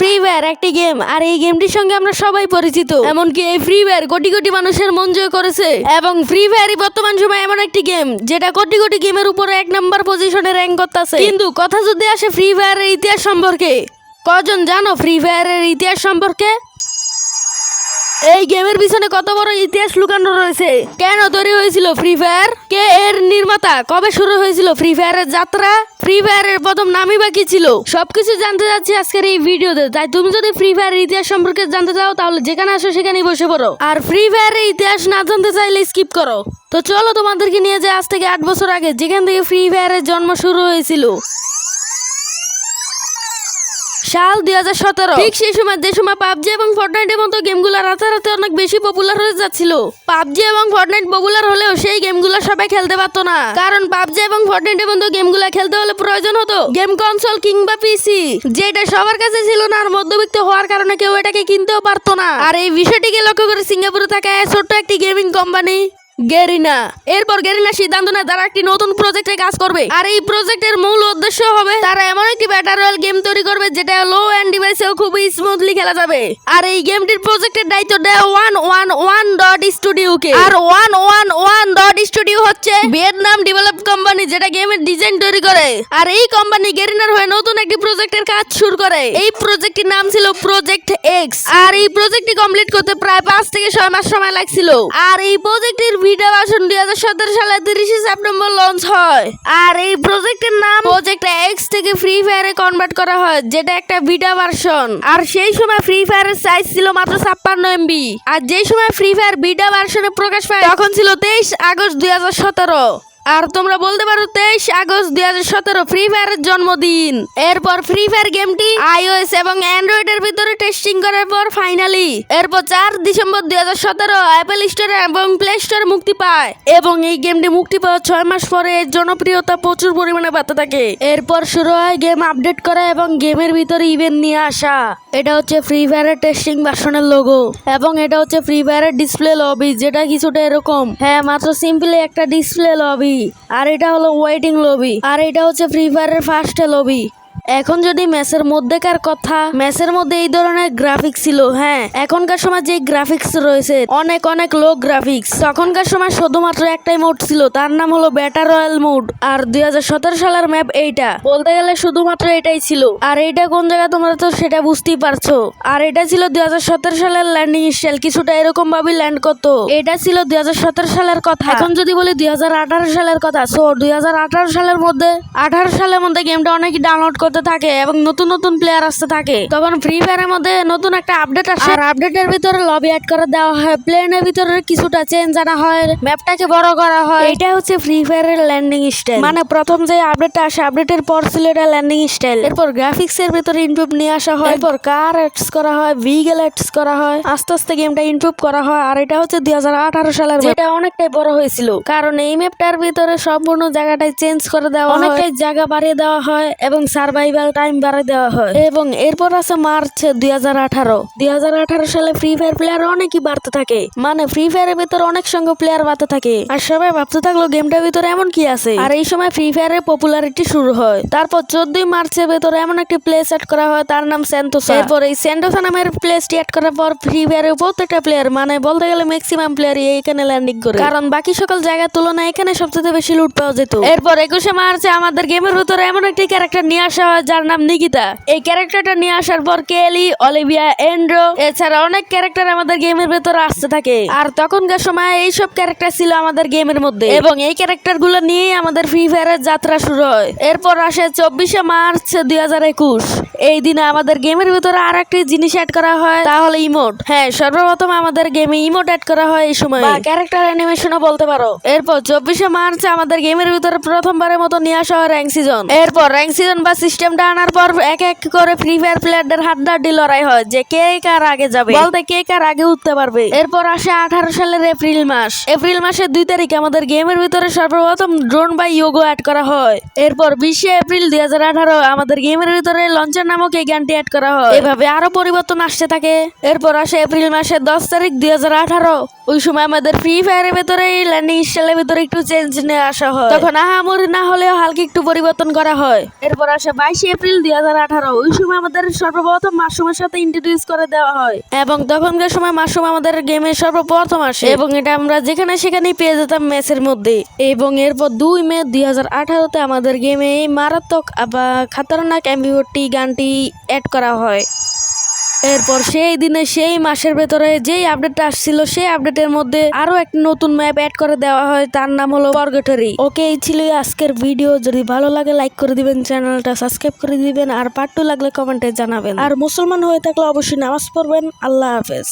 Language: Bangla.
ফ্রি ফায়ার একটি গেম আর এই গেমটির সঙ্গে আমরা সবাই পরিচিত। এমনকি এই ফ্রি ফায়ার কোটি কোটি মানুষের মন জয় করেছে। এবং ফ্রি ফায়ারই বর্তমান সময় এমন একটি গেম যেটা কোটি কোটি গেমের উপরে এক নাম্বার পজিশনে র্যাঙ্ক করতেছে। কিন্তু কথা যদি আসে ফ্রি ফায়ারের ইতিহাস সম্পর্কে কজন জানো ফ্রি ফায়ারের ইতিহাস সম্পর্কে? এই গেমের পিছনে কত বড় ইতিহাস লুকানো রয়েছে? কেন তৈরি হয়েছিল ফ্রি ফায়ার কে এর নির্মাতা? কবে শুরু হয়েছিল ফ্রি ফায়ারের যাত্রা? ফ্রি ফায়ারের প্রথম নামই বা কি ছিল? সবকিছু জানতে যাচ্ছি আজকের এই ভিডিওতে। তাই তুমি যদি ফ্রি ফায়ারের ইতিহাস সম্পর্কে জানতে চাও, তাহলে যেখানে আসো সেখানেই বসে পড়ো। আর ফ্রি ফায়ারের ইতিহাস না জানতে চাইলে স্কিপ করো। তো চলো তোমাদেরকে নিয়ে যায় আজ থেকে আট বছর আগে, যেখান থেকে ফ্রি ফায়ারের জন্ম শুরু হয়েছিল। সাল দুই হাজার সতেরো। ঠিক সেই সময়, যে সময় পাবজি এবং ফর্টনাইটের মতো গেমগুলো রাতারাতি অনেক বেশি পপুলার হয়ে যাচ্ছিল। পাবজি এবং ফর্টনাইট পপুলার হলেও সেই গেমগুলো সবাই খেলতে পারতো না। কারণ পাবজি এবং ফর্টনাইটের মতো গেমগুলো খেলতে হলে প্রয়োজন হতো গেম কনসোল কিংবা পিসি যেটা সবার কাছে ছিল না, আর মধ্যবিত্ত হওয়ার কারণে কেউ এটাকে কিনতেও পারতো না। আর এই বিষয়টিকে লক্ষ্য করে সিঙ্গাপুরে থাকা ছোট্ট একটি গেমিং কোম্পানি গেরিনা। এরপর গেরিনা সিদ্ধান্ত নেয় তারা একটি নতুন প্রজেক্টে কাজ করবে। আর এই প্রজেক্টের মূল উদ্দেশ্য হবে, তারা এমন একটি ব্যাটার রয়্যাল গেম তৈরি করবে, যেটা লো এন্ড ডিভাইসেও খুবই স্মুথলি খেলা যাবে। আর এই গেমটির প্রজেক্টের দায়িত্ব দেয় ওয়ান ওয়ান ওয়ান ডট স্টুডিওকে আর one one one dot studio হচ্ছে ভিয়েতনাম ডেভেলপ কোম্পানি যেটা গেমের ডিজাইন তৈরি করে। আর এই কোম্পানি গেরিনার হয়ে নতুন একটি প্রজেক্টের কাজ শুরু করে। এই প্রজেক্টটির নাম ছিল প্রজেক্ট এক্স আর এই প্রজেক্টটি কমপ্লিট করতে প্রায় পাঁচ থেকে ছয় মাস সময় লাগছিল। আর এই প্রজেক্টের ভিডিও ভার্সন দুই হাজার সতেরো সালে তিরিশে সেপ্টেম্বর লঞ্চ হয়। আর এই প্রজেক্টের নাম প্রজেক্ট এক্স থেকে ফ্রি ফায়ারে কনভার্ট করা হয়, যেটা একটা ভিডিও ভার্সন আর সেই সময় ফ্রি ফায়ারের সাইজ ছিল মাত্র ছাপ্পান্ন এমবি আর যেই সময় ফ্রি ফায়ার ভিডিও ভার্সনে প্রকাশ পায়, তখন ছিল তেইশ আগস্ট দুই হাজার সতেরো। আর তোমরা বলতে পারো তেইশ আগস্ট দুই হাজার সতেরো ফ্রি ফায়ারের জন্মদিন। এরপর ফ্রি ফায়ার গেমটি আইওএস এবং অ্যান্ড্রয়েড এর ভিতরে টেস্টিং করার পর ফাইনালি এরপর চার ডিসেম্বর দুই হাজার সতেরো অ্যাপেল স্টোরে এবং প্লে স্টোরে মুক্তি পায়। এবং এই গেমটি মুক্তি পাওয়ার ছয় মাস পরে এর জনপ্রিয়তা প্রচুর পরিমাণে বাড়তে থাকে। এরপর শুরু হয় গেম আপডেট করা এবং গেমের ভিতরে ইভেন্ট নিয়ে আসা। এটা হচ্ছে ফ্রি ফায়ারের টেস্টিং ভার্সনের লোগো এবং এটা হচ্ছে ফ্রি ফায়ারের ডিসপ্লে লবি যেটা কিছুটা এরকম। হ্যাঁ মাত্র সিম্পলি একটা ডিসপ্লে লবি আর এটা হলো ওয়েটিং লবি আর এটা হচ্ছে ফ্রি ফায়ারের ফার্স্ট লবি এখন যদি ম্যাচের মধ্যেকার কথা, ম্যাচের মধ্যে এই ধরনের গ্রাফিক্স ছিল হ্যাঁ এখনকার সময় যে গ্রাফিক্স রয়েছে, অনেক অনেক লো গ্রাফিক্স তখনকার সময় শুধুমাত্র একটাই মোড ছিল, তার নাম হলো ব্যাটার রয়্যাল মোড আর দুই হাজার সতেরো সালের ম্যাপ এইটা। বলতে গেলে শুধুমাত্র এটাই ছিল। আর এইটা কোন জায়গায় তোমরা তো সেটা বুঝতেই পারছ। আর এটা ছিল দুই হাজার সতেরো সালের ল্যান্ডিং স্টাইল কিছুটা এরকম ভাবে ল্যান্ড করতো। এটা ছিল দুই হাজার সতেরো সালের কথা। এখন যদি বলি দুই হাজার আঠারো সালের কথা সো দুই হাজার আঠারো সালের মধ্যে, আঠারো সালের মধ্যে গেমটা অনেক ডাউনলোড করতে থাকে এবং নতুন নতুন প্লেয়ার আসতে থাকে। তখন ফ্রি ফায়ারের মধ্যে নতুন একটা আপডেট আসে। আর আপডেটের ভিতরে লবি অ্যাড করে দেওয়া হয়। প্লেনের ভিতরে কিছুটা চেঞ্জ আনা হয়। ম্যাপটাকে বড় করা হয়। এটা হচ্ছে ফ্রি ফায়ারের ল্যান্ডিং স্টাইল মানে প্রথম যে আপডেটটা আসে আপডেটের পর ছিল এটা ল্যান্ডিং স্টাইল এরপর গ্রাফিক্স এর ভিতরে ইমপ্রুভ নিয়ে আসা হয়। এরপর কার অ্যাডস করা হয় ভিগেল অ্যাডস করা হয়। আস্তে আস্তে গেমটা ইমপ্রুভ করা হয়। আর এটা হচ্ছে দুই হাজার আঠারো সালের যেটা অনেকটাই বড় হয়েছিল। কারণ এই ম্যাপটার ভিতরে সম্পূর্ণ জায়গাটাই চেঞ্জ করে দেওয়া হয়। অনেকটাই জায়গা বাড়িয়ে দেওয়া হয় এবং সার্ভাইভাল টাইম বাড়িয়ে দেওয়া হয়। এবং এরপর আছে মার্চ দুই হাজার আঠারো। দুই হাজার আঠারো সালে ফ্রি ফায়ার প্লেয়ার অনেকই বাড়তে থাকে। মানে ফ্রি ফায়ারের ভিতরে অনেক সঙ্গে প্লেয়ার বাড়তে থাকে। আর সবাই ভাবতে থাকল গেমটার ভিতরে এমন কি আছে। আর এই সময় ফ্রি ফায়ারের পপুলারিটি শুরু হয়। তারপর চোদ্দই মার্চের ভেতরে এমন একটি প্লেস সেট করা হয়, তার নাম সেন্টোসা এরপর এই সেন্টোসা নামের প্লেসটি অ্যাড করার পর ফ্রি ফায়ারের প্রত্যেকটা প্লেয়ার মানে বলতে গেলে ম্যাক্সিমাম প্লেয়ারই এখানে ল্যান্ডিং করে। কারণ বাকি সকল জায়গার তুলনায় এখানে সবচেয়ে বেশি লুট পাওয়া যেত। এরপর একুশে মার্চে আমাদের গেমের ভিতরে এমন একটি ক্যারেক্টার নিয়ে আসা যার নাম নিকিতা। এই ক্যারেক্টারটা নিয়ে আসার পর কেলি, অলিভিয়া, এন্ড্রো, এছাড়া অনেক ক্যারেক্টার আমাদের গেমের ভেতরে আসতে থাকে। আর তখনকার সময় এইসব ক্যারেক্টার ছিল আমাদের গেমের মধ্যে। এবং এই ক্যারেক্টারগুলো নিয়েই আমাদের ফ্রি ফায়ারের যাত্রা শুরু হয়। এরপর আসে চব্বিশে মার্চ দুই হাজার একুশ। এই দিনে আমাদের গেমের ভিতরে আর একটি জিনিস অ্যাড করা হয় তাহলে ইমোট হ্যাঁ সর্বপ্রথম আমাদের গেমে ইমোট অ্যাড করা হয় এই সময়। ক্যারেক্টার অ্যানিমেশনও বলতে পারো। এরপর চব্বিশে মার্চ আমাদের গেমের ভিতরে প্রথমবারের মতো নিয়ে আসা হয় র্যাঙ্ক সিজন এরপর র্যাঙ্ক সিজন বা সিস্টেমটা আনার পর এক এক করে ফ্রি ফায়ার প্লেয়ারদের হাড্ডাহাড্ডি লড়াই হয় যে কে কার আগে যাবে। বলতে কে কার আগে উঠতে পারবে। এরপর আসে আঠারো সালের এপ্রিল মাস। এপ্রিল মাসের দুই তারিখে আমাদের গেমের ভিতরে সর্বপ্রথম ড্রোন বা ইয়োগো অ্যাড করা হয়। এরপর বিশে এপ্রিল দুই হাজার আঠারো আমাদের গেমের ভিতরে লঞ্চার নামক এই গানটি অ্যাড করা হয়। এভাবে আরও পরিবর্তন আসতে থাকে। এরপর আসে এপ্রিল মাসের দশ তারিখ দুই হাজার আঠারো। ওই সময় আমাদের ফ্রি ফায়ারের ভেতরে ল্যান্ডিং স্টাইলের ভিতরে একটু চেঞ্জ নিয়ে আসা হয়। তখন আহামরি না হলেও হালকা একটু পরিবর্তন করা হয়। এরপর আসে বাইশ এপ্রিল দুই হাজার আঠারো। ওই সময় আমাদের সর্বপ্রথম মাশরুমের সাথে ইন্ট্রোডিউস করে দেওয়া হয়। এবং তখনকার সময় মাশরুম আমাদের গেমে সর্বপ্রথম আসে। এবং এটা আমরা যেখানে সেখানেই পেয়ে যেতাম ম্যাচের মধ্যে। এবং এরপর দুই মে দুই হাজার আঠারোতে আমাদের গেমে এই মারাত্মক বা খাতারনাক এমবিওটি গানটি অ্যাড করা হয়। এরপর সেই দিনে, সেই মাসের ভেতরে যেই আপডেটটা আসছিল, সেই আপডেটের মধ্যে আরও একটা নতুন ম্যাপ অ্যাড করে দেওয়া হয়। তার নাম হলো পরগেটরি ওকে এই ছিল আজকের ভিডিও যদি ভালো লাগে লাইক করে দিবেন, চ্যানেলটা সাবস্ক্রাইব করে দিবেন, আর পার্ট লাগলে কমেন্টে জানাবেন। আর মুসলমান হয়ে থাকলে অবশ্যই নামাজ পড়বেন। আল্লাহ হাফেজ।